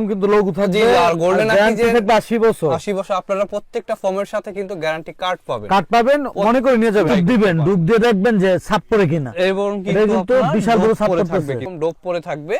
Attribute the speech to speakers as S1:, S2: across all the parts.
S1: কিন্তু লঘু থাকবে
S2: আর
S1: আর
S2: যে-
S1: থাকবে 80 বছর।
S2: আশি বছর আপনারা প্রত্যেকটা ফর্মের সাথে কিন্তু গ্যারান্টি কার্ড পাবেন।
S1: কাট পাবেন মনে করে নিয়ে যাবেন। দিবেন ডুব দিয়ে দেখবেন যে ছাপ পড়ে কিনা।
S2: এবং
S1: এটা
S2: কিন্তু
S1: বিশাল বড় ছাপ
S2: থাকবে ডোপ পরে থাকবে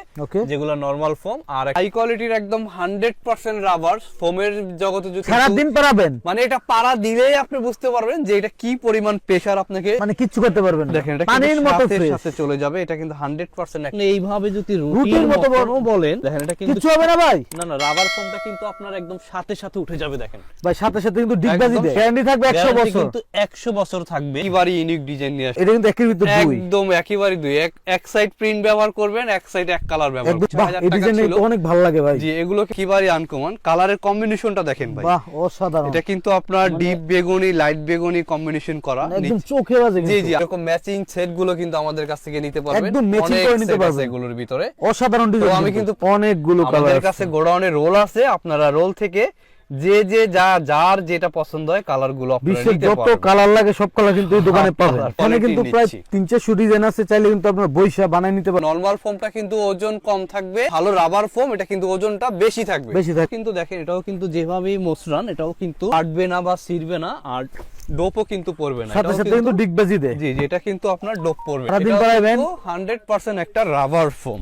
S2: যেগুলো নরমাল ফোম আর হাই কোয়ালিটির একদম হান্ড্রেড পার্সেন্ট রাবার ফোমের জগতে যদি
S1: সারা দিন পারাবেন।
S2: মানে এটা পাড়া দিলেই আপনি বুঝতে পারবেন যে এটা কি পরিমাণ প্রেসার আপনাকে
S1: মানে কিচ্ছু করতে পারবেন না।
S2: দেখেন এটা
S1: পানির মতো
S2: সাথে চলে যাবে এটা কিন্তু হান্ড্রেড পার্সেন্ট এইভাবে যদি
S1: রুটির মতো
S2: মতো বলেন। দেখেন এটা কিন্তু
S1: কিচ্ছু হবে না ভাই?
S2: না না রাবার ফোমটা কিন্তু আপনার একদম সাথে সাথে উঠে যাবে দেখেন।
S1: ভাই সাথে সাথে কিন্তু ডিগবাজি দেয়। গ্যারান্টি থাকবে 100 বছর।
S2: কিন্তু 100 বছর থাকবে। একেবারে ইউনিক ডিজাইন নিয়ে আসবে।
S1: এটা কিন্তু একের ভিতর দুই।
S2: একদম একেবারে দুই। এক এক সাইড প্রিন্ট ব্যবহার করবেন এক সাইড এক কালার ব্যবহার করবেন। 6000
S1: এই ডিজাইন অনেক ভালো লাগে ভাই।
S2: জি এগুলো একেবারে আনকমন কালারের কম্বিনেশনটা দেখেন ভাই।
S1: বাহ অসাধারণ।
S2: এটা কিন্তু আপনার ডিপ বেগুনি লাইট বেগুনি কম্বিনেশন করা।
S1: মানে একদম চোখে বাজে
S2: জি জি এরকম ম্যাচিং সেটগুলো কিন্তু আমাদের কাছ থেকে নিতে পারবেন।
S1: একদম
S2: অনেক
S1: করে নিতে পারবেন।
S2: এগুলোর ভিতরে।
S1: অসাধারণ ডিজাইন
S2: আমি কিন্তু।
S1: অনেকগুলো কালার
S2: কাছে গোডাউনে রোল আছে আপনারা রোল থেকে যে যে যা যার যেটা পছন্দ হয় কালারগুলো
S1: বিশ্বের যত কালার লাগে সব কালার কিন্তু এই দোকানে পাবেন
S2: colour
S1: এখানে কিন্তু প্রায়। তিন চারশো ডিজাইন আছে চাইলে কিন্তু আপনার বৈশা বানাই নিতে পারেন
S2: নরমাল ফোমটা কিন্তু ওজন কম থাকবে ভালো রাবার ফোম এটা কিন্তু ওজনটা বেশি থাকবে
S1: বেশি থাকবে।
S2: কিন্তু দেখেন এটাও কিন্তু যেভাবেই মসরান এটাও কিন্তু কাটবে না বা ছিড়বে না আর ডোপও কিন্তু পড়বে না
S1: সাথে সাথে
S2: কিন্তু-
S1: ডিগবাজি দেয়।
S2: জি জি এটা কিন্তু আপনার ডোপ পড়বে
S1: সারাদিন পারাবেন।
S2: হান্ড্রেড পার্সেন্ট একটা রাবার ফোম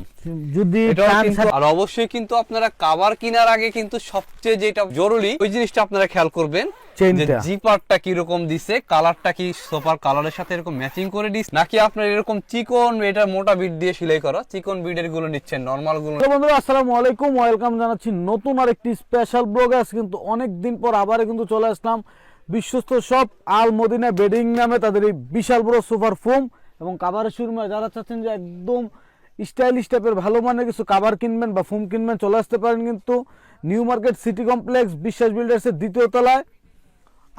S1: যদি
S2: আর অবশ্যই কিন্তু আপনারা কাভার কেনার আগে কিন্তু সবচেয়ে যেটা জরুরি ওই জিনিসটা আপনারা খেয়াল করবেন। জিপারটা কি রকম দিছে কালারটা কি সোফার কালারের সাথে এরকম ম্যাচিং করে দিস নাকি আপনার এরকম চিকন এটা মোটা বিট দিয়ে সেলাই করা? চিকন বিটেরগুলো নিচ্ছেন
S1: নরমালগুলো। বন্ধুরা আসসালামু আলাইকুম ওয়েলকাম জানাচ্ছি নতুন আরেকটি স্পেশাল ব্লগ আছে কিন্তু অনেক দিন পর আবার কিন্তু চলে আসলাম। বিশ্বস্ত সব আল মদিনা বেডিং নামে তাদের এই বিশাল বড় সোফার ফোম এবং কাভারের শুরুমা যারা চাচ্ছেন যে একদম স্টাইলিশ টাইপের ভালো মানের কিছু কাভার কিনবেন বা ফোম কিনবেন চলে আসতে পারেন কিন্তু নিউ মার্কেট সিটি কমপ্লেক্স বিশ্বাস বিল্ডার্সের দ্বিতীয় তলায়।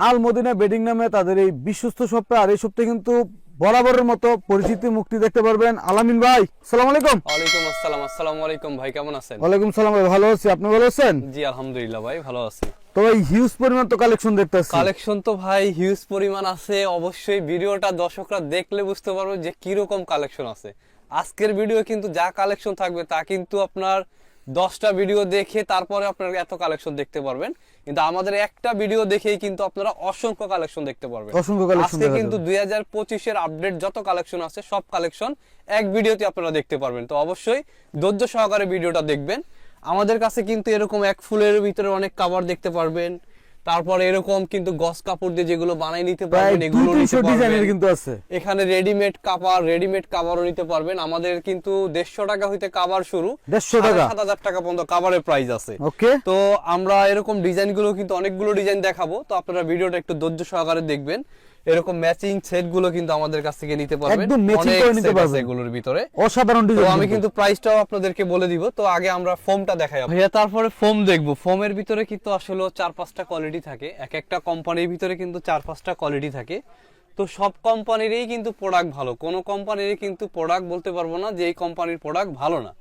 S1: আল মদিনা বেডিং নামে তাদের এই বিশ্বস্ত শপটা আর এই সপ্তাহে কিন্তু বরাবরের মতো পরিচিতি মুক্তি দেখতে পারবেন। আলামিন ভাই সালাম আলাইকুম।
S2: ওয়ালাইকুম আসসালাম আসসালামু আলাইকুম ভাই কেমন আছেন?
S1: ওয়ালাইকুম সালাম ভাই ভালো আছি আপনি ভালো আছেন?
S2: জি আলহামদুলিল্লাহ ভাই ভালো আছি।
S1: তো এই হিউজ পরিমাণ তো কালেকশন দেখতে
S2: কালেকশন তো ভাই হিউজ পরিমাণ আছে। অবশ্যই ভিডিওটা দর্শকরা দেখলে বুঝতে পারবে যে কালেকশন আছে। আজকের ভিডিও কিন্তু যা কালেকশন থাকবে তা কিন্তু আপনার দশটা ভিডিও দেখে তারপরে আপনার এত কালেকশন দেখতে পারবেন। কিন্তু আমাদের একটা ভিডিও দেখেই কিন্তু আপনারা অসংখ্য কালেকশন দেখতে পারবেন।
S1: অসংখ্য কালেকশন
S2: আজকে কিন্তু দুই হাজার পঁচিশের আপডেট যত কালেকশন আছে সব কালেকশন এক ভিডিওতে আপনারা দেখতে পারবেন। তো অবশ্যই ধৈর্য সহকারে ভিডিওটা দেখবেন। আমাদের কাছে কিন্তু এরকম এক ফুলের ভিতরে অনেক কাভার দেখতে পারবেন। তারপর এরকম কিন্তু গস কাপড় দিয়ে যেগুলো বানাই নিতে পারবেন এগুলো
S1: ডিজাইনের কিন্তু আছে।
S2: এখানে রেডিমেড কাভার রেডিমেড কাভারও নিতে পারবেন। আমাদের কিন্তু দেড়শো টাকা হইতে কাভার শুরু।
S1: 150 টাকা?
S2: সাত হাজার টাকা পর্যন্ত কাভারের প্রাইস আছে।
S1: ওকে।
S2: তো আমরা এরকম ডিজাইনগুলো কিন্তু অনেকগুলো ডিজাইন দেখাবো। তো আপনারা ভিডিওটা একটু ধৈর্য সহকারে দেখবেন। এরকম ম্যাচিং সেটগুলো কিন্তু আমাদের কাছ থেকে নিতে পারবেন।
S1: একদম
S2: অনেক
S1: করে নিতে পারবেন।
S2: এগুলোর ভিতরে।
S1: অসাধারণ
S2: তো
S1: ডিজাইন
S2: আমি কিন্তু। প্রাইসটাও আপনাদেরকে বলে দিব। তো আগে আমরা ফোমটা দেখাই ভাইয়া তারপরে ফোম দেখব। ফোমের ভিতরে কিন্তু আসলে চার পাঁচটা কোয়ালিটি থাকে। এক একটা কোম্পানির ভিতরে কিন্তু চার পাঁচটা কোয়ালিটি থাকে। তো সব কোম্পানিরই কিন্তু প্রোডাক্ট ভালো। কোনো কোম্পানিরই কিন্তু প্রোডাক্ট বলতে পারব না যে এই কোম্পানির প্রোডাক্ট ভালো না।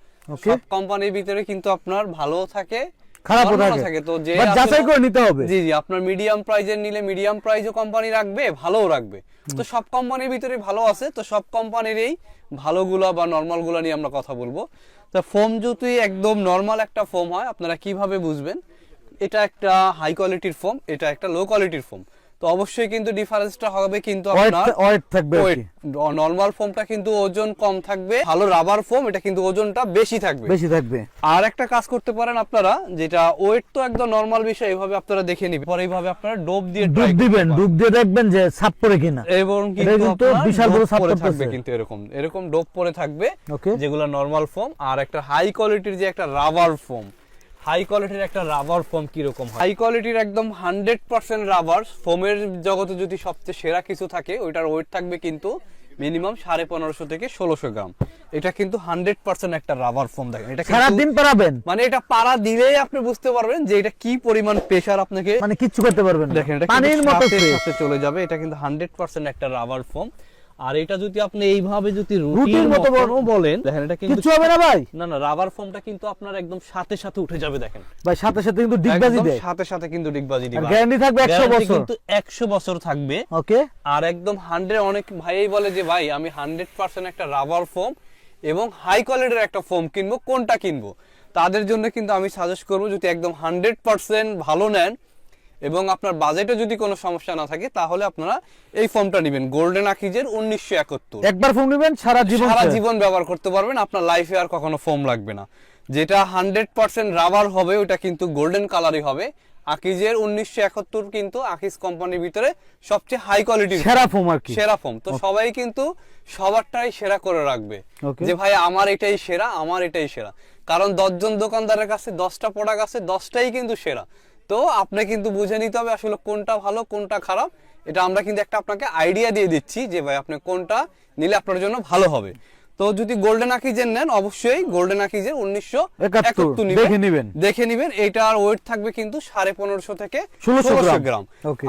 S2: সব কোম্পানির ভিতরে কিন্তু আপনার ভালো থাকে।
S1: খারাপও থাকে।
S2: তো যে
S1: যাচাই করে নিতে হবে।
S2: জি জি আপনার মিডিয়াম প্রাইজের নিলে মিডিয়াম প্রাইজও কোম্পানি রাখবে ভালোও রাখবে। তো সব কোম্পানির ভিতরে ভালো আছে তো সব কোম্পানিরই ভালোগুলা বা নর্মালগুলা নিয়ে আমরা কথা বলব। তো ফোম যদি একদম নর্মাল একটা ফোম হয় আপনারা কীভাবে বুঝবেন? এটা একটা হাই কোয়ালিটির ফোম এটা একটা লো কোয়ালিটির ফোম তো অবশ্যই কিন্তু ডিফারেন্সটা হবে কিন্তু আপনার
S1: ওয়েট থাকবে কি।
S2: ফোমটা কিন্তু ওজন কম থাকবে ভালো রাবার ফোম এটা কিন্তু ওজনটা বেশি থাকবে।
S1: বেশি থাকবে।
S2: আর একটা কাজ করতে পারেন আপনারা যেটা ওয়েট তো একদম নরমাল বিষয় এইভাবে আপনারা দেখে নিবেন। পরে এইভাবে আপনারা ডোব দিয়ে
S1: ডুব দিবেন। ডুব দিয়ে দেখবেন যে ছাপ পড়ে কিনা।
S2: এবং কিন্তু
S1: বিশাল বড় ছাপ
S2: থাকবে কিন্তু এরকম। এরকম ডোপ পরে থাকবে যেগুলো নরমাল ফোম আর একটা হাই কোয়ালিটির যে একটা রাবার ফোম হাই কোয়ালিটির একটা রাবার ফোম কীরকম হাই কোয়ালিটির একদম হান্ড্রেড পার্সেন্ট রাবার ফোমের জগতে যদি সবচেয়ে সেরা কিছু থাকে ওইটার ওয়েট থাকবে কিন্তু মিনিমাম সাড়ে পনেরোশো থেকে ষোলোশো গ্রাম। এটা কিন্তু হান্ড্রেড পার্সেন্ট একটা রাবার ফোম দেখেন। এটা
S1: সারাদিন পারাবেন?
S2: মানে এটা পাড়া দিলেই আপনি বুঝতে পারবেন যে এটা কি পরিমাণ প্রেসার আপনাকে
S1: মানে কিচ্ছু করতে পারবেন
S2: দেখেন এটা
S1: পানির মতো
S2: চলে যাবে। এটা কিন্তু হান্ড্রেড পার্সেন্ট একটা রাবার ফোম আর এটা যদি আপনি এইভাবে যদি
S1: রুটির মতো
S2: বলেন দেখেন এটা কিন্তু
S1: কিচ্ছু হবে না ভাই?
S2: না না রাবার ফোমটা কিন্তু আপনার একদম সাথে সাথে উঠে যাবে দেখেন।
S1: ভাই সাথে সাথে কিন্তু ডিগবাজি দেয়।
S2: সাথে সাথে কিন্তু ডিগবাজি দিবে।
S1: গ্যারান্টি থাকবে 100 বছর।
S2: কিন্তু 100 বছর থাকবে।
S1: ওকে।
S2: আর একদম হান্ড্রেড অনেক ভাইই বলে যে ভাই আমি হান্ড্রেড পার্সেন্ট একটা রাবার ফোম এবং হাই কোয়ালিটির একটা ফোম কিনবো। কোনটা কিনবো? তাদের জন্য কিন্তু আমি সাজেস্ট করব যদি একদম হান্ড্রেড পার্সেন্ট ভালো নেন এবং আপনার বাজেটে যদি কোনো সমস্যা না থাকে তাহলে আপনারা এই ফোনটা নেবেন। গোল্ডেন আকিজের উনিশশো একাত্তর।
S1: একবার ফোন নেবেন সারা জীবন
S2: সারা জীবন ব্যবহার করতে পারবেন আপনার লাইফে আর কখনো ফোম লাগবে না। যেটা হান্ড্রেড পার্সেন্ট রাবার হবে ওটা কিন্তু গোল্ডেন কালারই হবে। আকিজের উনিশশো একাত্তর কিন্তু আকিজ কোম্পানির ভিতরে সবচেয়ে হাই কোয়ালিটির
S1: সেরা ফোম আর কি।
S2: সেরা ফোম তো সবাই কিন্তু সবারটাই সেরা করে রাখবে। যে ভাই আমার এটাই সেরা আমার এটাই সেরা। কারণ দশজন দোকানদারের কাছে দশটা প্রোডাক্ট আছে দশটাই কিন্তু সেরা। তো আপনি কিন্তু বুঝে নিতে হবে আসলে কোনটা ভালো কোনটা খারাপ। এটা আমরা কিন্তু একটা আপনাকে আইডিয়া দিয়ে দিচ্ছি যে ভাই আপনি কোনটা নিলে আপনার জন্য ভালো হবে। তো যদি গোল্ডেন আকিজের নেন অবশ্যই গোল্ডেন আকিজের উনিশশো
S1: একাত্তর, দেখে নিবেন।
S2: দেখে নিবেন। এটার ওয়েট থাকবে কিন্তু সাড়ে পনেরোশো থেকে ষোলোশো
S1: গ্রাম।
S2: গ্রাম।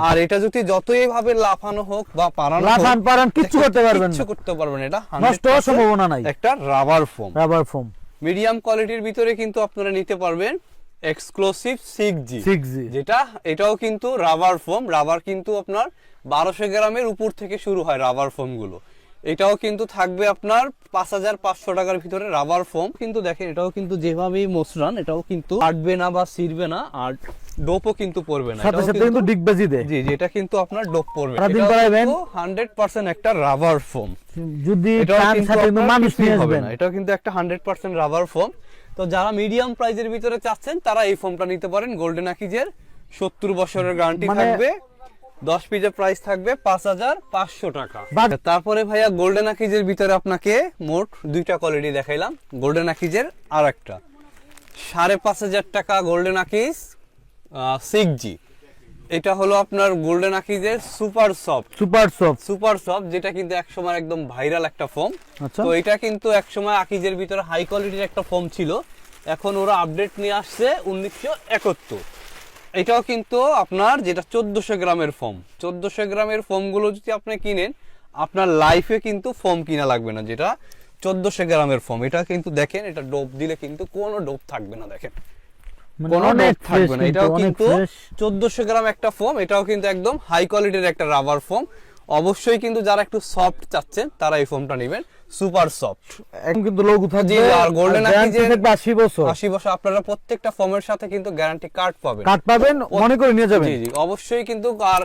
S2: আর এটা যদি যতই ভাবে লাফানো হোক বা পারানো
S1: লাফান পারান কিচ্ছু করতে পারবেন
S2: কিচ্ছু করতে পারবেন এটা
S1: নষ্ট হওয়ার সম্ভাবনা নাই।
S2: একটা rubber foam
S1: rubber foam
S2: medium কোয়ালিটির ভিতরে কিন্তু আপনারা নিতে পারবেন। Exclusive six G
S1: six G
S2: যেটা এটাও কিন্তু রাবার ফোম রাবার কিন্তু আপনার বারোশো গ্রামের উপর থেকে শুরু হয় রাবার ফোমগুলো। এটাও কিন্তু থাকবে আপনার পাঁচ হাজার পাঁচশো টাকার ভিতরে রাবার ফোম কিন্তু দেখেন এটাও কিন্তু যেভাবেই মসরান এটাও কিন্তু কাটবে না বা ছিঁড়বে না আর ডোপও কিন্তু পড়বে না।
S1: সাথে সাথে কিন্তু ডিগবাজি দেয়।
S2: জি জি এটা কিন্তু আপনার ডোপ পড়বে।
S1: সারাদিন পারাবেন।
S2: হান্ড্রেড পার্সেন্ট একটা রাবার ফোম
S1: যদি
S2: কিন্তু
S1: সাথে মানুষ নিয়ে আসবেন।
S2: এটাও কিন্তু একটা হান্ড্রেড পার্সেন্ট রাবার ফোম তো যারা মিডিয়াম প্রাইজের ভিতরে চাচ্ছেন তারা এই ফোনটা নিতে পারেন। গোল্ডেন আকিজের সত্তর বছরের গ্যারান্টি
S1: মানে-
S2: থাকবে। দশ পিজের প্রাইস থাকবে পাঁচ হাজার পাঁচশো টাকা। তারপরে ভাইয়া গোল্ডেন আকিজের ভিতরে আপনাকে মোট দুইটা কোয়ালিটি দেখাইলাম। গোল্ডেন আকিজের আর একটা সাড়ে পাঁচ হাজার টাকা গোল্ডেন আকিজ সিক্স জি এটা হলো আপনার golden আকিজের super soft
S1: super soft
S2: super soft যেটা কিন্তু একসময় একদম ভাইরাল একটা ফোম
S1: আচ্ছা।
S2: তো এটা কিন্তু একসময় আকিজের ভিতরে হাই কোয়ালিটির একটা ফোম ছিল। এখন ওরা আপডেট নিয়ে আসছে উনিশশো একাত্তর। এটাও কিন্তু আপনার যেটা চোদ্দশো গ্রামের ফোম চোদ্দশো গ্রামের ফোমগুলো যদি আপনি কিনেন আপনার লাইফে কিন্তু ফোম কিনা লাগবে না। যেটা চোদ্দশো গ্রামের ফোম এটা কিন্তু দেখেন এটা ডোপ দিলে কিন্তু কোনো ডোপ থাকবে না দেখেন। কোনো
S1: অনেক
S2: ডোপ থাকবে না। এটাও কিন্তু গ্রাম একটা ফোম এটাও কিন্তু একদম হাই কোয়ালিটির একটা রাবার ফোম অবশ্যই কিন্তু যারা একটু সফট চাচ্ছেন তারা এই ফোমটা নেবেন। সুপার সফট
S1: এখন কিন্তু লোগো থাকবে
S2: জি, আর
S1: guarantee থাকবে 80 বছর।
S2: বছর আপনারা প্রত্যেকটা ফোমের সাথে কিন্তু গ্যারান্টি কার্ড পাবেন।
S1: কাট পাবেন মনে করে নিয়ে যাবেন।
S2: জি জি অবশ্যই কিন্তু আর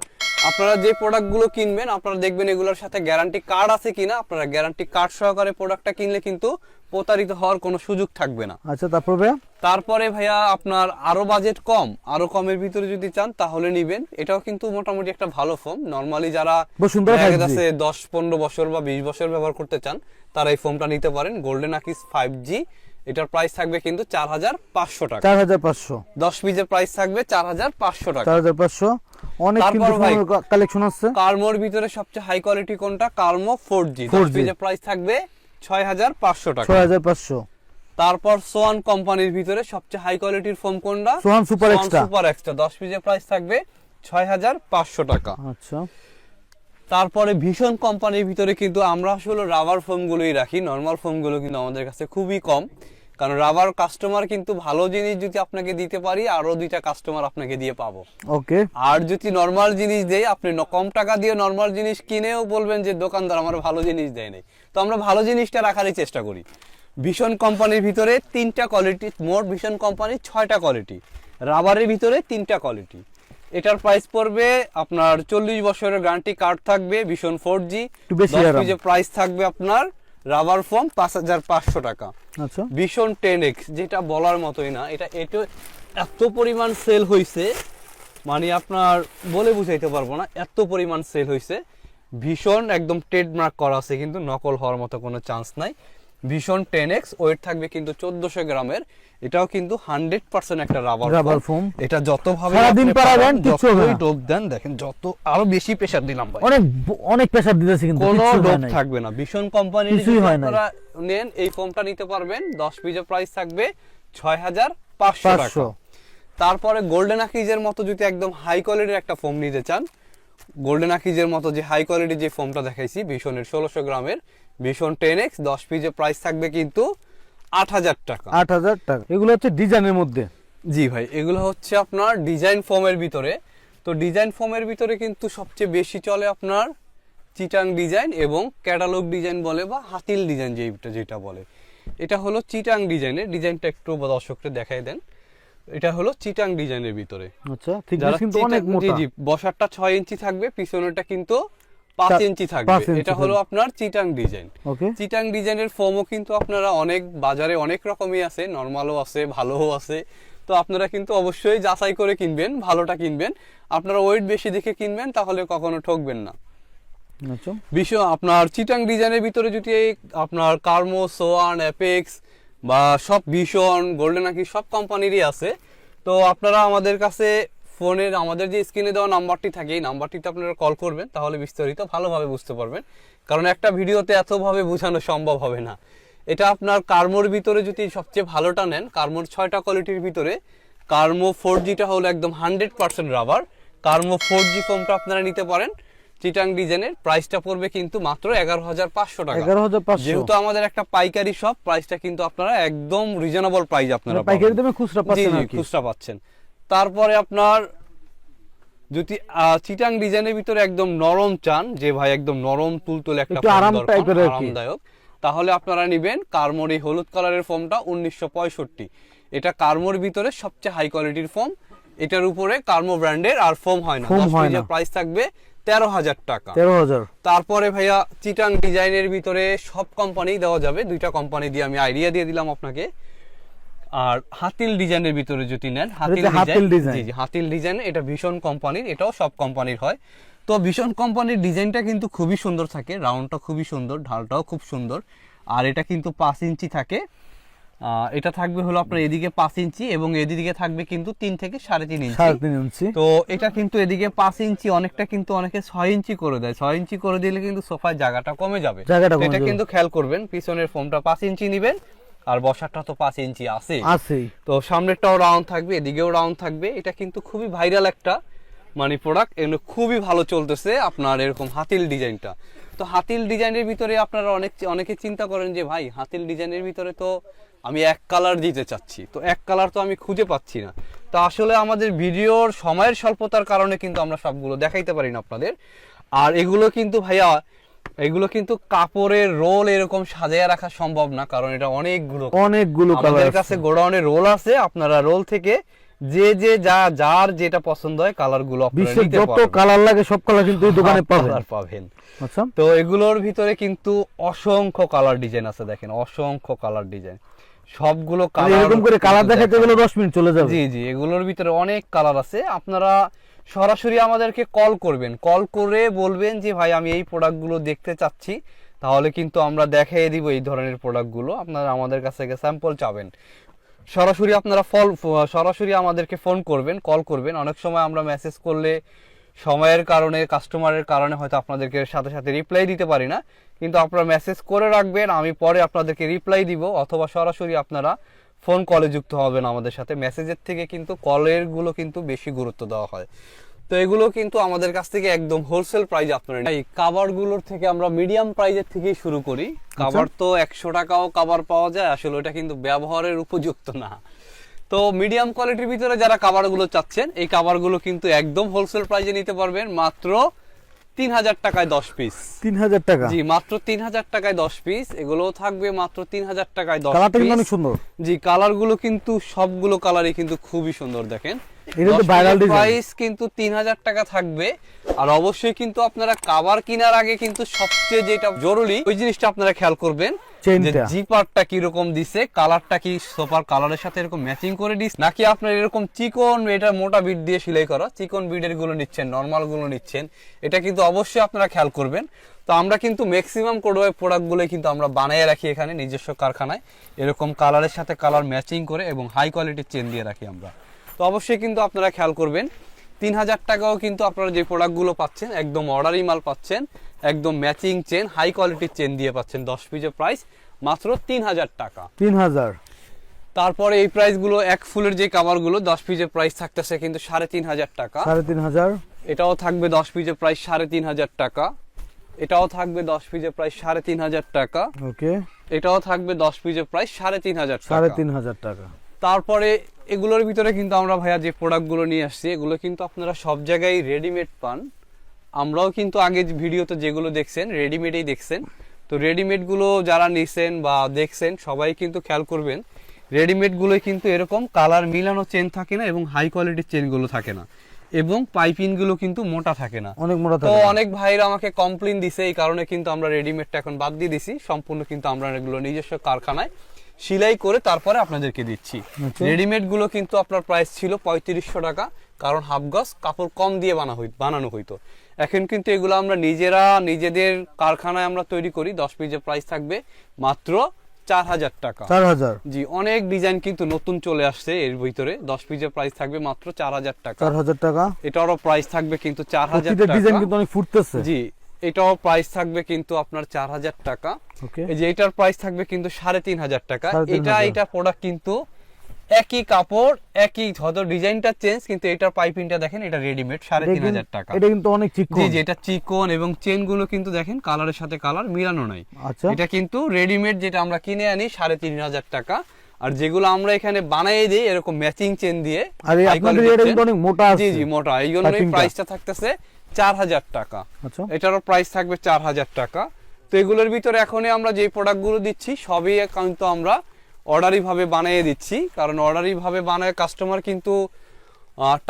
S2: আপনারা যে প্রোডাক্টগুলো কিনবেন আপনারা দেখবেন এগুলোর সাথে গ্যারান্টি কার্ড আছে কিনা আপনারা গ্যারান্টি কার্ড সহকারে প্রোডাক্টটা কিনলে কিন্তু প্রতারিত হওয়ার কোনো সুযোগ থাকবে না।
S1: আচ্ছা তারপর ভাইয়া?
S2: তারপরে ভাইয়া আপনার আরও বাজেট কম আরও কমের ভিতরে যদি চান তাহলে নিবেন। এটাও কিন্তু মোটামুটি একটা ভালো ফোন নরমালি যারা
S1: বসুন্ধরা
S2: দেখা
S1: 5G
S2: যাচ্ছে দশ পনেরো বছর বা বিশ বছর ব্যবহার করতে চান তারা এই ফোনটা নিতে পারেন। গোল্ডেন আকিস ফাইভ জি এটার প্রাইস থাকবে কিন্তু চার হাজার পাঁচশো টাকা।
S1: চার হাজার পাঁচশো।
S2: দশ পিসের প্রাইস থাকবে চার হাজার পাঁচশো টাকা।
S1: চার হাজার পাঁচশো। অনেক কালেকশন আছে।
S2: কার্মোর ভিতরে সবচেয়ে হাই কোয়ালিটি কোনটা? কার্মো ফোর জি
S1: 4G
S2: দশ পিসের প্রাইস থাকবে ছয় হাজার পাঁচশো টাকা।
S1: ছয় হাজার পাঁচশো।
S2: তারপর সোয়ান কোম্পানির ভিতরে সবচেয়ে হাই কোয়ালিটির ফোম কোনটা?
S1: Swan super extra
S2: super extra দশ পিসের প্রাইস থাকবে ছয় হাজার পাঁচশো টাকা।
S1: আচ্ছা।
S2: তারপরে ভীষণ কোম্পানির ভিতরে কিন্তু আমরা আসলে রাবার ফোমগুলোই রাখি। নর্মাল ফোমগুলো কিন্তু আমাদের কাছে খুবই কম। কারণ রাবার কাস্টমার কিন্তু ভালো জিনিস যদি আপনাকে দিতে পারি আরও দুইটা কাস্টমার আপনাকে দিয়ে পাবো।
S1: ওকে।
S2: আর যদি নর্মাল জিনিস দেয় আপনি কম টাকা দিয়ে নর্মাল জিনিস কিনেও বলবেন যে দোকানদার আমার ভালো জিনিস দেয় নাই। তো আমরা ভালো জিনিসটা রাখারই চেষ্টা করি। ভীষণ কোম্পানির ভিতরে তিনটা কোয়ালিটি মোট ভীষণ কোম্পানির ছয়টা কোয়ালিটি রাবারের ভিতরে তিনটা কোয়ালিটি এটার প্রাইস পড়বে আপনার চল্লিশ বছরের গ্যারান্টি কার্ড থাকবে ভীষণ ফোর জি। প্রাইস থাকবে আপনার রাবার ফোম পাঁচ হাজার পাঁচশো টাকা।
S1: আচ্ছা।
S2: ভীষণ টেন এক্স যেটা বলার মতোই না। এটা এটা এত পরিমাণ সেল হয়েছে মানে আপনার বলে বুঝাইতে পারব না, এত পরিমাণ সেল হয়েছে ভীষণ একদম ট্রেডমার্ক করা আছে, কিন্তু নকল হওয়ার মতো কোনো চান্স নাই। ভীষণ টেন এক্স ওয়েট থাকবে কিন্তু চোদ্দশো গ্রামের। এটাও কিন্তু হান্ড্রেড পার্সেন্ট একটা রাবার
S1: Rubber foam।
S2: এটা যত ভাবে
S1: সারাদিন পারাবেন,
S2: পারান,
S1: কিচ্ছু হবে
S2: যতই
S1: না।
S2: ডোপ দেন দেখেন যত আরও বেশি প্রেসার দিলাম ভাই।
S1: অনেক অনেক প্রেসার দিতেছে কিন্তু
S2: কোনো ডোপ থাকবে না। ভীষণ কোম্পানির
S1: কিছুই হয় নাই।
S2: আপনারা নেন এই ফোনটা নিতে পারবেন। দশ পিসের প্রাইস থাকবে ছয় হাজার পাঁচশো টাকা। তারপরে গোল্ডেন আকিজের মতো যদি একদম হাই কোয়ালিটির একটা ফোম নিতে চান গোল্ডেন আকিজের মতো যে হাই কোয়ালিটির যে ফোমটা দেখাইছি ভীষণের ষোলোশো গ্রামের ভীষণ টেন এক্স দশ পিসের প্রাইস থাকবে কিন্তু আট হাজার টাকা।
S1: আট হাজার টাকা। এগুলো হচ্ছে ডিজাইনের মধ্যে।
S2: জি ভাই এগুলো হচ্ছে আপনার ডিজাইন ফোমের ভিতরে। তো ডিজাইন ফোমের ভিতরে কিন্তু সবচেয়ে বেশি চলে আপনার চিটাং ডিজাইন এবং ক্যাটালগ ডিজাইন বলে বা হাতিল ডিজাইন যেটা যেটা বলে। এটা হলো চিটাং ডিজাইনের ডিজাইনটা একটু দর্শককে দেখাই দেন। এটা হলো চিটাং ডিজাইনের ভিতরে।
S1: আচ্ছা কিন্তু অনেক মোটা।
S2: জি বসারটা ছয় ইঞ্চি থাকবে পিছনেরটা কিন্তু পাঁচ ইঞ্চি থাকবে। এটা হলো আপনার চিটাং ডিজাইন। চিটাং ডিজাইনের ফোমও কিন্তু আপনারা অনেক বাজারে অনেক রকমই আছে নর্মালও আছে ভালোও আছে। তো আপনারা কিন্তু অবশ্যই যাচাই করে কিনবেন ভালোটা কিনবেন। আপনারা ওয়েট বেশি দেখে কিনবেন তাহলে কখনো ঠকবেন না।
S1: আচ্ছা।
S2: বিষয় আপনার চিটাং ডিজাইনের ভিতরে যদি আপনার কার্মো সোয়ান অ্যাপেক্স বা সব ভীষণ গোল্ডেন আকি সব কোম্পানিরই আছে তো আপনারা আমাদের কাছে ফোনের আমাদের যে স্ক্রিনে দেওয়া নাম্বারটি থাকে এই নাম্বারটিতে আপনারা কল করবেন তাহলে বিস্তারিত ভালোভাবে বুঝতে পারবেন। কারণ একটা ভিডিওতে এতভাবে বোঝানো সম্ভব হবে না। এটা আপনার কার্মোর ভিতরে যদি সবচেয়ে ভালোটা নেন কার্মোর ছয়টা কোয়ালিটির ভিতরে কার্মো ফোর জিটা হলো একদম হান্ড্রেড পার্সেন্ট রাবার কার্মো ফোর জি ফোনটা আপনারা নিতে পারেন চিটাং ডিজাইনের প্রাইসটা পড়বে কিন্তু মাত্র এগারো হাজার পাঁচশো টাকা।
S1: এগারো হাজার পাঁচশো।
S2: যেহেতু আমাদের একটা পাইকারি শপ প্রাইসটা কিন্তু আপনারা একদম রিজনেবল প্রাইস আপনারা
S1: মানে পাইকারি। দামে খুচরা পাচ্ছেন
S2: খুচরা পাচ্ছেন। তারপরে আপনার যদি চিটাং ডিজাইনের ভিতরে একদম নরম চান যে ভাই একদম নরম তুলতুলে একটা
S1: আরাম টাইপের
S2: আরামদায়ক তাহলে আপনারা নিবেন কার্মোর এই হলুদ কালারের ফোমটা উনিশশো পঁয়ষট্টি। এটা কার্মোর ভিতরে সবচেয়ে হাই কোয়ালিটির ফর্ম। এটার উপরে কার্মো ব্র্যান্ডের আর ফোম হয় না।
S1: হয় না।
S2: প্রাইস থাকবে তেরো হাজার টাকা।
S1: তেরো হাজার।
S2: তারপরে ভাইয়া চিটাং ডিজাইনের ভিতরে সব কোম্পানি দেওয়া যাবে। দুইটা কোম্পানি দিয়ে আমি আইডিয়া দিয়ে দিলাম আপনাকে। আর হাতিল ডিজাইনের ভিতরে যদি নেন হাতিল ডিজাইন। জি জি হাতিল ডিজাইন এটা ভীষণ কোম্পানির এটাও সব কোম্পানির হয়। তো ভীষণ কোম্পানির ডিজাইনটা কিন্তু খুবই সুন্দর থাকে রাউন্ডটা খুবই সুন্দর ঢালটাও খুব সুন্দর আর এটা কিন্তু পাঁচ ইঞ্চি থাকে। এটা থাকবে হলো আপনার এদিকে পাঁচ ইঞ্চি এবং এদিকে থাকবে কিন্তু তিন থেকে সাড়ে তিন ইঞ্চি।
S1: ইঞ্চি।
S2: তো এটা কিন্তু এদিকে পাঁচ ইঞ্চি অনেকটা কিন্তু অনেকে ছয় ইঞ্চি করে দেয়। ছয় ইঞ্চি করে দিলে কিন্তু সোফার জায়গাটা কমে যাবে। এটা কিন্তু খেয়াল করবেন পিছনের ফোমটা পাঁচ ইঞ্চি নিবেন আর বসারটা তো পাঁচ ইঞ্চি আছে।
S1: আছে।
S2: তো সামনেরটাও রাউন্ড থাকবে এদিকেও রাউন্ড থাকবে। এটা কিন্তু খুবই ভাইরাল একটা মানে প্রোডাক্ট এগুলো খুবই ভালো চলতেছে আপনার এরকম হাতিল ডিজাইনটা। তো হাতিল ডিজাইনের ভিতরে আপনারা অনেক অনেকে চিন্তা করেন যে ভাই হাতিল ডিজাইনের ভিতরে তো আমি এক কালার দিতে চাচ্ছি। তো এক কালার তো আমি খুঁজে পাচ্ছি না। তো আসলে আমাদের ভিডিওর সময়ের স্বল্পতার কারণে কিন্তু আমরা সবগুলো দেখাইতে পারি না আপনাদের। আর এগুলো কিন্তু ভাইয়া এগুলো কিন্তু কাপড়ের রোল এরকম সাজিয়ে রাখা সম্ভব না কারণ এটা অনেকগুলো
S1: অনেকগুলো
S2: আমাদের
S1: কালার
S2: কাছে গোডাউনে রোল আছে আপনারা রোল থেকে যে যে যা যার যেটা পছন্দ হয় কালারগুলো
S1: বিশ্বের যত কালার লাগে সব কালার কিন্তু দোকানে পাবেন।
S2: পাবেন।
S1: আচ্ছা।
S2: তো এগুলোর ভিতরে কিন্তু অসংখ্য কালার ডিজাইন আছে দেখেন অসংখ্য কালার ডিজাইন সবগুলো
S1: মানে
S2: কালার
S1: এরকম করে কালার দেখাতে গেলে দশ মিনিট চলে যাবে।
S2: জি জি এগুলোর ভিতরে অনেক কালার আছে। আপনারা সরাসরি আমাদেরকে কল করবেন। কল করে বলবেন যে, ভাই, আমি এই প্রোডাক্টগুলো দেখতে চাচ্ছি। তাহলে কিন্তু আমরা দেখাই দিব এই ধরনের প্রোডাক্টগুলো আপনারা আমাদের কাছ থেকে স্যাম্পল চাবেন। সরাসরি আপনারা ফল, সরাসরি আমাদেরকে ফোন করবেন কল করবেন। অনেক সময় আমরা মেসেজ করলে সময়ের কারণে কাস্টমারের কারণে হয়তো আপনাদেরকে সাথে সাথে রিপ্লাই দিতে পারি না। কিন্তু আপনারা মেসেজ করে রাখবেন, আমি পরে আপনাদেরকে রিপ্লাই দিব। অথবা সরাসরি আপনারা ফোন কলে যুক্ত হবেন আমাদের সাথে। মেসেজের থেকে কিন্তু কলেরগুলো কিন্তু বেশি গুরুত্ব দেওয়া হয়। তো এগুলো কিন্তু আমাদের কাছ থেকে একদম হোলসেল প্রাইস আপনারা এই কাভারগুলোর থেকে আমরা মিডিয়াম প্রাইজের থেকেই শুরু করি। কাভার তো একশো টাকাও কাভার পাওয়া যায় আসলে ওটা কিন্তু ব্যবহারের উপযুক্ত না। তো মিডিয়াম কোয়ালিটির ভিতরে যারা কাভারগুলো চাচ্ছেন এই কাভারগুলো কিন্তু একদম হোলসেল প্রাইজে নিতে পারবেন। মাত্র তিন হাজার টাকায় দশ পিস
S1: তিন হাজার টাকা?
S2: জি মাত্র তিন হাজার টাকায় দশ পিস এগুলো থাকবে মাত্র তিন হাজার টাকায় দশ
S1: কালারটা কিন্তু অনেক সুন্দর।
S2: জি কালারগুলো কিন্তু সবগুলো কালারই কিন্তু খুবই সুন্দর দেখেন।
S1: এটা তো design।
S2: প্রাইস কিন্তু তিন হাজার টাকা থাকবে। আর অবশ্যই কিন্তু আপনারা কাবার কেনার আগে কিন্তু সবচেয়ে যেটা জরুরি ওই জিনিসটা আপনারা খেয়াল করবেন। জিপারটা কীরকম দিছে কালারটা কি সোফার কালারের সাথে এরকম ম্যাচিং করে দিস নাকি আপনার এরকম চিকন এটা মোটা বিট দিয়ে সেলাই করা চিকন বিটেরগুলো নিচ্ছেন নর্মালগুলো নিচ্ছেন এটা কিন্তু অবশ্যই আপনারা খেয়াল করবেন। তো আমরা কিন্তু ম্যাক্সিমাম কোডওয়ে প্রোডাক্টগুলোই কিন্তু আমরা বানিয়ে রাখি এখানে নিজস্ব কারখানায়। এরকম কালারের সাথে কালার ম্যাচিং করে এবং হাই কোয়ালিটির চেন দিয়ে রাখি আমরা। তো অবশ্যই কিন্তু আপনারা খেয়াল করবেন। তিন হাজার টাকাও কিন্তু আপনারা যে প্রোডাক্টগুলো পাচ্ছেন একদম অর্ডারি মাল পাচ্ছেন একদম ম্যাচিং চেন হাই কোয়ালিটির চেন দিয়ে পাচ্ছেন দশ পিসের প্রাইস মাত্র তিন হাজার টাকা।
S1: তিন হাজার
S2: তারপরে এই প্রাইসগুলো এক ফুলের যে কাভারগুলো দশ পিসের প্রাইস থাকতেছে কিন্তু সাড়ে তিন হাজার টাকা।
S1: সাড়ে তিন হাজার
S2: এটাও থাকবে দশ পিসের প্রাইস সাড়ে তিন হাজার টাকা। এটাও থাকবে দশ পিসের প্রাইস সাড়ে তিন হাজার টাকা।
S1: ওকে
S2: এটাও থাকবে দশ পিসের প্রাইস সাড়ে তিন হাজার
S1: সাড়ে তিন হাজার টাকা।
S2: তারপরে এগুলোর ভিতরে কিন্তু আমরা ভাইয়া যে প্রোডাক্টগুলো নিয়ে আসছি এগুলো কিন্তু আপনারা সব জায়গায় রেডিমেড পান। আমরাও কিন্তু আগে ভিডিওতে যেগুলো দেখছেন রেডিমেডেই দেখছেন। তো রেডিমেডগুলো যারা নিছেন বা দেখছেন সবাই কিন্তু খেয়াল করবেন রেডিমেড গুলোই কিন্তু এরকম কালার মিলানো চেন থাকে না এবং হাই কোয়ালিটির চেনগুলো থাকে না। এবং পাইপিংগুলো কিন্তু মোটা থাকে না।
S1: অনেক মোটা
S2: তো অনেক ভাইরা আমাকে কমপ্লেন দিছে এই কারণে কিন্তু আমরা রেডিমেডটা এখন বাদ দিয়ে দিছি। সম্পূর্ণ কিন্তু আমরা এগুলো নিজস্ব কারখানায় সেলাই করে তারপরে আপনাদেরকে দিচ্ছি।
S1: আচ্ছা।
S2: রেডিমেডগুলো কিন্তু আপনার প্রাইস ছিল পঁয়ত্রিশশো টাকা কারণ হাফ গজ কাপড় কম দিয়ে বানা হই বানানো হইতো। এখন কিন্তু এগুলো আমরা নিজেরা নিজেদের কারখানায় আমরা তৈরি করি দশ পিসের প্রাইস থাকবে মাত্র চার হাজার টাকা।
S1: চার হাজার?
S2: জি অনেক ডিজাইন কিন্তু নতুন চলে আসছে এর ভিতরে। দশ পিসের প্রাইস থাকবে মাত্র চার হাজার টাকা।
S1: চার হাজার টাকা?
S2: এটারও প্রাইস থাকবে কিন্তু চার হাজার
S1: ডিজাইন কিন্তু অনেক ফুটতেছে।
S2: জি এটাও প্রাইস থাকবে কিন্তু আপনার চার হাজার টাকা। এই যে এটার প্রাইস থাকবে কিন্তু সাড়ে তিন হাজার টাকা। এটা এটা প্রোডাক্ট কিন্তু একই কাপড় একই হয়তো ডিজাইনটা চেঞ্জ কিন্তু এটার পাইপিংটা দেখেন এটা রেডিমেড সাড়ে তিন হাজার টাকা।
S1: এটা কিন্তু অনেক চিকন।
S2: জি জি এটা চিকন এবং চেনগুলো কিন্তু দেখেন কালারের সাথে কালার মিলানো নাই।
S1: আচ্ছা।
S2: এটা কিন্তু রেডিমেড যেটা আমরা কিনে আনি সাড়ে তিন হাজার টাকা। আর যেগুলো আমরা এখানে বানিয়ে দিই এরকম ম্যাচিং চেন দিয়ে
S1: আর অনেক মোটা আছে
S2: জি জি মোটা। এই। প্রাইসটা থাকতেছে চার হাজার টাকা।
S1: আচ্ছা।
S2: এটারও প্রাইস থাকবে চার হাজার টাকা। তো এগুলোর ভিতরে এখনই আমরা যে প্রোডাক্টগুলো দিচ্ছি সবই কিন্তু আমরা অর্ডারি ভাবে বানিয়ে দিচ্ছি। কারণ অর্ডারি ভাবে বানায় কাস্টমার কিন্তু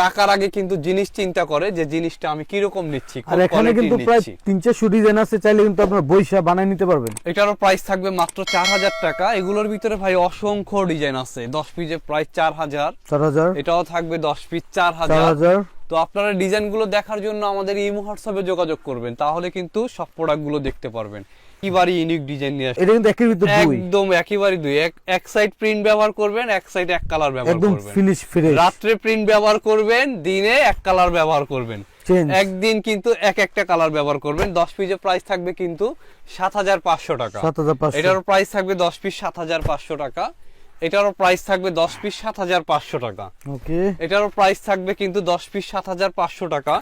S2: টাকার আগে কিন্তু জিনিস চিন্তা করে যে জিনিসটা আমি কীরকম নিচ্ছি
S1: আর এখানে কিন্তু প্রায়
S2: নিচ্ছি।
S1: তিন চারশো ডিজাইন আছে চাইলে কিন্তু আপনার বইসা বানায় নিতে পারবেন।
S2: এটারও প্রাইস থাকবে মাত্র চার হাজার টাকা। এগুলোর ভিতরে ভাই অসংখ্য ডিজাইন আছে। দশ পিসের প্রায় চার হাজার
S1: চার হাজার
S2: এটাও থাকবে দশ পিস চার হাজার তো আপনারা ডিজাইনগুলো দেখার জন্য আমাদের ইমো হোয়াটসঅ্যাপে যোগাযোগ করবেন তাহলে কিন্তু সব প্রোডাক্টগুলো দেখতে পারবেন। একেবারে ইউনিক ডিজাইন নিয়ে
S1: এটা কিন্তু একের ভিতর দুই।
S2: একদম একেবারে দুই। এক এক সাইড প্রিন্ট ব্যবহার করবেন এক সাইড এক কালার ব্যবহার করবেন।
S1: একদম ফিনিশ ফ্রেশ
S2: রাত্রে প্রিন্ট ব্যবহার করবেন দিনে এক কালার ব্যবহার করবেন। একদিন কিন্তু এক একটা কালার ব্যবহার করবেন। দশ পিসের প্রাইস থাকবে কিন্তু সাত হাজার পাঁচশো টাকা।
S1: সাত হাজার পাঁচশো।
S2: এটারও প্রাইস থাকবে দশ পিস সাত হাজার পাঁচশো টাকা। এটারও প্রাইস থাকবে দশ পিস সাত হাজার পাঁচশো টাকা।
S1: ওকে।
S2: এটারও প্রাইস থাকবে কিন্তু দশ পিস সাত হাজার পাঁচশো টাকা।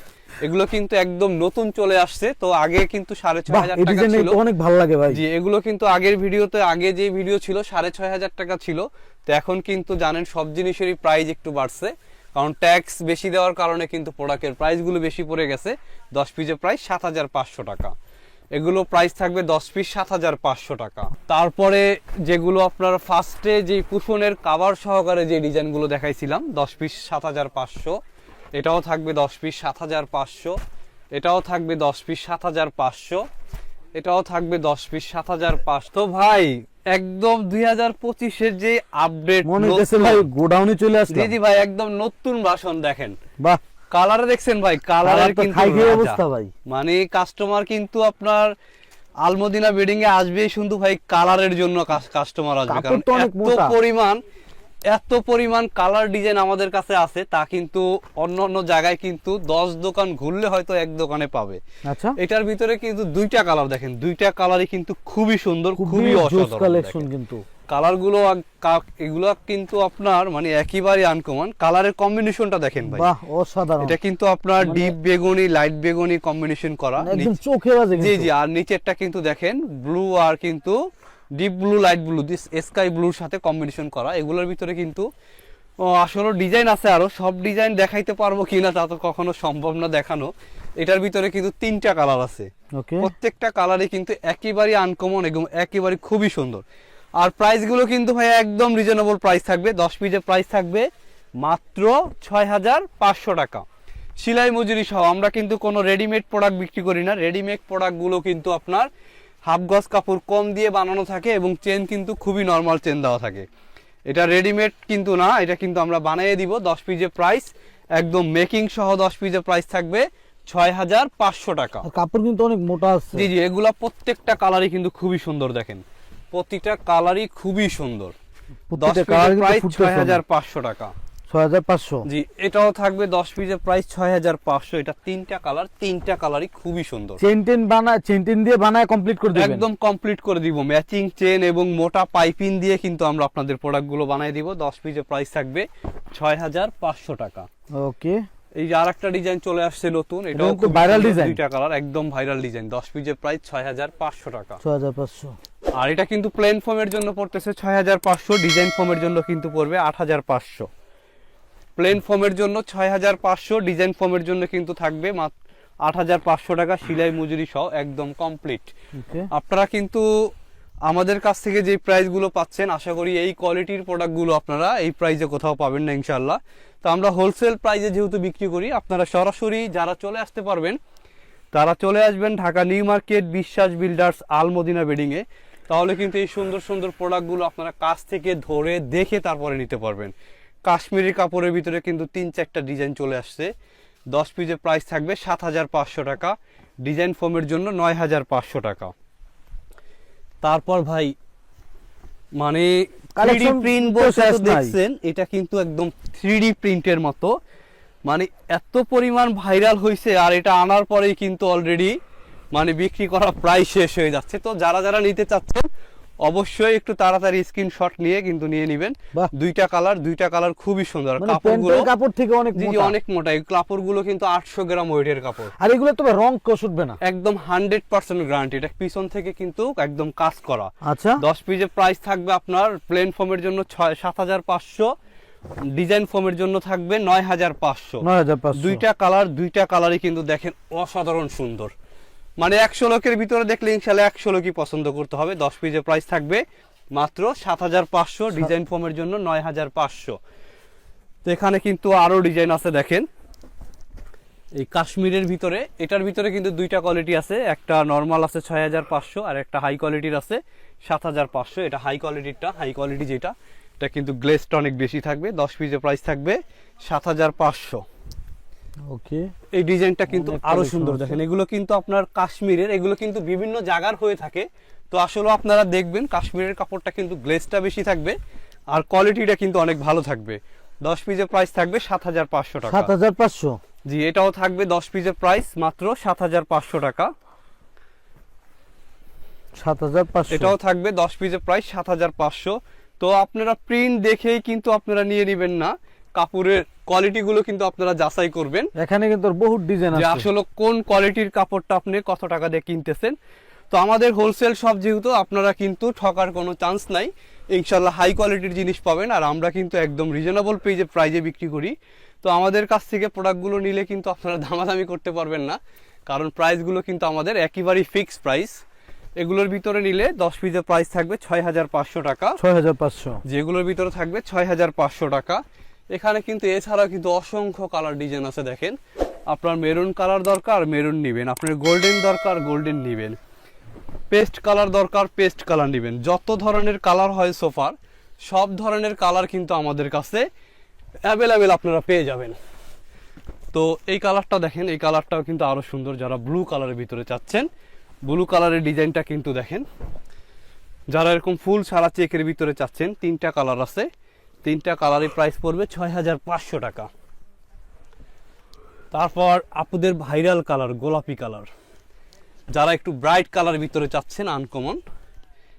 S2: এগুলো কিন্তু একদম নতুন চলে আসছে তো আগে কিন্তু সাড়ে ছয় হাজার টাকা ছিল।
S1: অনেক ভালো লাগে ভাই।
S2: জি এগুলো কিন্তু আগের ভিডিওতে আগে যে ভিডিও ছিল সাড়ে ছয় হাজার টাকা ছিল। তো এখন কিন্তু জানেন সব জিনিসেরই প্রাইস একটু বাড়ছে। কারণ ট্যাক্স বেশি দেওয়ার কারণে কিন্তু প্রোডাক্টের প্রাইসগুলো বেশি পড়ে গেছে। দশ পিসের প্রাইস সাত হাজার পাঁচশো টাকা। এগুলো প্রাইস থাকবে দশ পিস সাত হাজার পাঁচশো টাকা। তারপরে যেগুলো আপনার ফার্স্টে যে কুশনের কাভার সহকারে যে ডিজাইনগুলো দেখাইছিলাম দশ পিস সাত হাজার পাঁচশো। এটাও থাকবে দশ পিস সাত হাজার পাঁচশো। এটাও থাকবে দশ পিস সাত হাজার পাঁচশো। এটাও থাকবে দশ পিস সাত হাজার পাঁচশো। ভাই একদম দুই হাজার পঁচিশের যে আপডেট
S1: মনে হচ্ছে ভাই গোডাউনে চলে আসলাম।
S2: দিদি ভাই একদম নতুন ভাষণ দেখেন।
S1: বাহ।
S2: কালারে দেখছেন ভাই? কালারের
S1: কালার
S2: কিন্তু
S1: অবস্থা ভাই।
S2: মানে কাস্টমার কিন্তু আপনার আলমদিনা বেডিং এ আসবে শুধু ভাই কালারের জন্য কাস্টমার আসবে। কারণ এত পরিমাণ এত পরিমাণ কালার ডিজাইন আমাদের কাছে আছে তা কিন্তু অন্য অন্য জায়গায় কিন্তু দশ দোকান ঘুরলে হয়তো এক দোকানে পাবে।
S1: আচ্ছা।
S2: এটার ভিতরে কিন্তু দুইটা কালার দেখেন। দুইটা কালারই কিন্তু খুবই সুন্দর খুবই
S1: খুবই
S2: অসাধারণ
S1: কালেকশন কিন্তু।
S2: কালারগুলো এগুলো কিন্তু আপনার মানে একেবারে আনকমন কালারের কম্বিনেশনটা দেখেন ভাই।
S1: বাহ অসাধারণ।
S2: এটা কিন্তু আপনার ডিপ বেগুনি লাইট বেগুনি কম্বিনেশন করা।
S1: মানে একদম চোখে বাজে
S2: জি জি আর নিচেরটা কিন্তু দেখেন ব্লু আর কিন্তু deep blue light blue this sky ব্লুর সাথে কম্বিনেশন করা। এগুলোর ভিতরে কিন্তু আসলে ডিজাইন আছে আরও। সব ডিজাইন দেখাইতে পারব কিনা তা তো কখনো সম্ভব না দেখানো। এটার ভিতরে কিন্তু তিনটা কালার আছে।
S1: ওকে
S2: প্রত্যেকটা কালারই কিন্তু একেবারে আনকমন এবং একেবারে খুবই সুন্দর। আর প্রাইসগুলো কিন্তু ভাই একদম রিজনেবল প্রাইস থাকবে দশ পিসের প্রাইস থাকবে মাত্র ছয় হাজার পাঁচশো টাকা। সেলাই মজুরি সহ আমরা কিন্তু কোনো রেডিমেড প্রোডাক্ট বিক্রি করি না। রেডিমেড প্রোডাক্টগুলো কিন্তু আপনার হাফ গজ কাপড় কম দিয়ে বানানো থাকে এবং চেন কিন্তু খুবই নর্মাল চেন দেওয়া থাকে। এটা রেডিমেড কিন্তু না এটা কিন্তু আমরা বানিয়ে দিব। দশ পিসের প্রাইস একদম মেকিং সহ দশ পিসের প্রাইস থাকবে ছয় হাজার পাঁচশো টাকা।
S1: কাপড় কিন্তু অনেক মোটা আছে।
S2: জি জি এগুলা প্রত্যেকটা কালারই কিন্তু খুবই সুন্দর দেখেন। প্রতিটা কালারই খুবই সুন্দর।
S1: কালার
S2: পিসের
S1: কিন্তু
S2: প্রাইস ছয় হাজার পাঁচশো টাকা।
S1: ছয় হাজার পাঁচশো?
S2: জি এটাও থাকবে দশ পিসের প্রাইস ছয় হাজার পাঁচশো। এটা তিনটা কালার তিনটা কালারই খুবই সুন্দর।
S1: চেন টেন বানায় চেন টেন দিয়ে বানায় কমপ্লিট করে দিবেন?
S2: একদম কমপ্লিট করে দিব। ম্যাচিং চেন এবং মোটা পাইপিং দিয়ে কিন্তু আমরা আপনাদের প্রোডাক্টগুলো বানিয়ে দিব। দশ পিসের প্রাইস থাকবে ছয় হাজার পাঁচশো টাকা।
S1: ওকে
S2: এই যে আরেকটা ডিজাইন চলে আসছে নতুন এটাও
S1: কিন্তু viral
S2: সুন্দর, দুইটা কালার একদম ভাইরাল ডিজাইন দশ পিসের প্রাইস ছয় হাজার পাঁচশো টাকা।
S1: ছয় হাজার পাঁচশো।
S2: আর এটা কিন্তু প্লেন ফর্মের জন্য পড়তেছে ছয় হাজার পাঁচশো ডিজাইন ফর্মের জন্য কিন্তু পড়বে আট হাজার পাঁচশো। প্লেন ফর্মের জন্য ছয় হাজার পাঁচশো ডিজাইন ফর্মের জন্য কিন্তু থাকবে মাত্র আট হাজার পাঁচশো টাকা সিলাই মজুরি সহ একদম কমপ্লিট আপনারা কিন্তু আমাদের কাছ থেকে যে প্রাইসগুলো পাচ্ছেন আশা করি এই কোয়ালিটির প্রোডাক্টগুলো আপনারা এই প্রাইসে কোথাও পাবেন না ইনশাল্লাহ তো আমরা হোলসেল প্রাইসে যেহেতু বিক্রি করি, আপনারা সরাসরি যারা চলে আসতে পারবেন, তারা চলে আসবেন Dhaka new market Biswas builders Almadina বেডিংয়ে তাহলে কিন্তু এই সুন্দর সুন্দর প্রোডাক্টগুলো আপনারা কাছ থেকে ধরে দেখে তারপরে নিতে পারবেন। কাশ্মীরি কাপড়ের ভিতরে কিন্তু তিন চারটা ডিজাইন চলে আসছে। দশ পিসের প্রাইস থাকবে সাত হাজার পাঁচশো টাকা। ডিজাইন ফোমের জন্য নয় হাজার পাঁচশো টাকা। তারপর ভাই মানে
S1: থ্রিডি
S2: প্রিন্ট বসে দেখছেন এটা কিন্তু একদম থ্রিডি প্রিন্টের মতো। মানে এত পরিমাণ ভাইরাল হয়েছে আর এটা আনার পরেই কিন্তু অলরেডি মানে বিক্রি করা প্রায় শেষ হয়ে যাচ্ছে। তো যারা যারা নিতে চাচ্ছেন অবশ্যই একটু তাড়াতাড়ি স্ক্রিনশট নিয়ে কিন্তু নিয়ে নেবেন। দুইটা কালার দুইটা কালার খুবই সুন্দর।
S1: মানে
S2: কাপড়গুলো
S1: কাপড় থেকে অনেক
S2: জি। অনেক মোটা। এই কাপড়গুলো কিন্তু আটশো গ্রাম ওয়েটের কাপড়।
S1: আর এগুলো তবে রং কষ না।
S2: একদম হান্ড্রেড পার্সেন্ট গ্যারান্টি এটা পিছন থেকে কিন্তু একদম কাজ করা।
S1: আচ্ছা।
S2: দশ পিসের প্রাইস থাকবে আপনার প্লেন ফোমের জন্য ছয় সাত হাজার পাঁচশো। ডিজাইন ফোমের জন্য থাকবে নয় হাজার পাঁচশো। দুইটা কালার দুইটা কালারই কিন্তু দেখেন অসাধারণ সুন্দর। মানে একশো লোকের ভিতরে দেখলে ইনশাল্লাহ একশো লোকই পছন্দ করতে হবে। দশ পিসের প্রাইস থাকবে মাত্র সাত হাজার পাঁচশো ডিজাইন ফর্মের জন্য নয় হাজার পাঁচশো। তো এখানে কিন্তু আরও ডিজাইন আছে দেখেন। এই কাশ্মীরের ভিতরে এটার ভিতরে কিন্তু দুইটা কোয়ালিটি আছে। একটা নর্মাল আছে ছয় হাজার পাঁচশো আর একটা হাই কোয়ালিটির আছে সাত হাজার পাঁচশো। এটা হাই কোয়ালিটিরটা হাই কোয়ালিটি যেটা এটা কিন্তু গ্লেসটা অনেক বেশি থাকবে। দশ পিসের প্রাইস থাকবে সাত হাজার পাঁচশো।
S1: ওকে।
S2: এই ডিজাইনটা কিন্তু
S1: আরও
S2: সুন্দর দেখেন। এগুলো কিন্তু আপনার কাশ্মীরের এগুলো কিন্তু বিভিন্ন জায়গার হয়ে থাকে। তো আসলে আপনারা দেখবেন কাশ্মীরের কাপড়টা কিন্তু গ্লেসটা বেশি থাকবে আর কোয়ালিটিটা কিন্তু অনেক ভালো থাকবে। দশ পিসের প্রাইস থাকবে সাত হাজার পাঁচশো টাকা।
S1: সাত হাজার পাঁচশো?
S2: জি এটাও থাকবে দশ পিসের প্রাইস মাত্র সাত হাজার পাঁচশো টাকা।
S1: সাত হাজার পাঁচশো।
S2: এটাও থাকবে দশ পিসের প্রাইস সাত হাজার পাঁচশো। তো আপনারা প্রিন্ট দেখেই কিন্তু আপনারা নিয়ে নেবেন না। কাপড়ের কোয়ালিটিগুলো কিন্তু আপনারা যাচাই করবেন।
S1: এখানে কিন্তু বহু ডিজাইন আছে।
S2: আসলে কোন কোয়ালিটির কাপড়টা আপনি কত টাকা দিয়ে কিনতেছেন। তো আমাদের হোলসেল শপ যেহেতু আপনারা কিন্তু ঠকার কোনো চান্স নাই। ইনশাল্লাহ হাই কোয়ালিটির জিনিস পাবেন আর আমরা কিন্তু একদম রিজনেবল পেজে প্রাইজে বিক্রি করি। তো আমাদের কাছ থেকে প্রোডাক্টগুলো নিলে কিন্তু আপনারা দামাদামি করতে পারবেন না। কারণ প্রাইসগুলো কিন্তু আমাদের একেবারেই ফিক্স প্রাইস এগুলোর ভিতরে নিলে দশ পিসের প্রাইস থাকবে ছয় হাজার পাঁচশো টাকা।
S1: ছয় হাজার পাঁচশো।
S2: যেগুলোর ভিতরে থাকবে ছয় হাজার পাঁচশো টাকা। এখানে কিন্তু এছাড়াও কিন্তু অসংখ্য কালার ডিজাইন আছে দেখেন। আপনার মেরুন কালার দরকার মেরুন নেবেন। আপনার গোল্ডেন দরকার গোল্ডেন নেবেন। পেস্ট কালার দরকার পেস্ট কালার নেবেন। যত ধরনের কালার হয় সোফার সব ধরনের কালার কিন্তু আমাদের কাছে অ্যাভেলেবেল আপনারা পেয়ে যাবেন। তো এই কালারটা দেখেন, এই কালারটাও কিন্তু আরও সুন্দর। যারা ব্লু কালারের ভিতরে চাচ্ছেন ব্লু কালারের ডিজাইনটা কিন্তু দেখেন। যারা এরকম ফুল সারা চেকের ভিতরে চাচ্ছেন, তিনটা কালার আছে। তিনটা কালারের প্রাইস পড়বে ছয় হাজার পাঁচশো টাকা। তারপর আপুদের ভাইরাল কালার গোলাপি কালার যারা একটু ব্রাইট কালার ভিতরে চাচ্ছেন আনকমন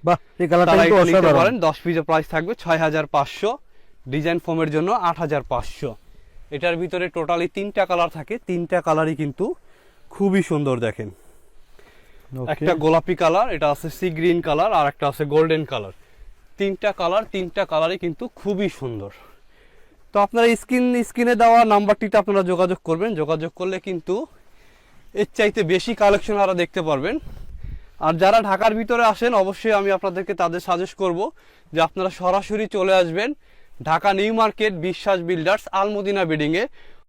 S1: বাহ এই কালারটা কিন্তু অসাধারণ।
S2: পারেন দশ পিসের প্রাইস থাকবে ছয় হাজার পাঁচশো ডিজাইন ফোমের জন্য আট হাজার পাঁচশো। এটার ভিতরে টোটালি তিনটা কালার থাকে তিনটা কালারই কিন্তু খুবই সুন্দর দেখেন। একটা গোলাপি কালার এটা আছে সি গ্রিন কালার আর একটা আছে গোল্ডেন কালার তিনটা কালার তিনটা কালারই কিন্তু খুবই সুন্দর। তো আপনারা স্ক্রিন, স্ক্রিনে দেওয়া নাম্বারটিতে আপনারা যোগাযোগ করবেন। যোগাযোগ করলে কিন্তু এর চাইতে বেশি কালেকশন আরও দেখতে পারবেন। আর যারা ঢাকার ভিতরে আসেন, অবশ্যই আমি আপনাদেরকে তাদের সাজেস্ট করব যে আপনারা সরাসরি চলে আসবেন Dhaka new market Biswas builders Almadina বিল্ডিংয়ে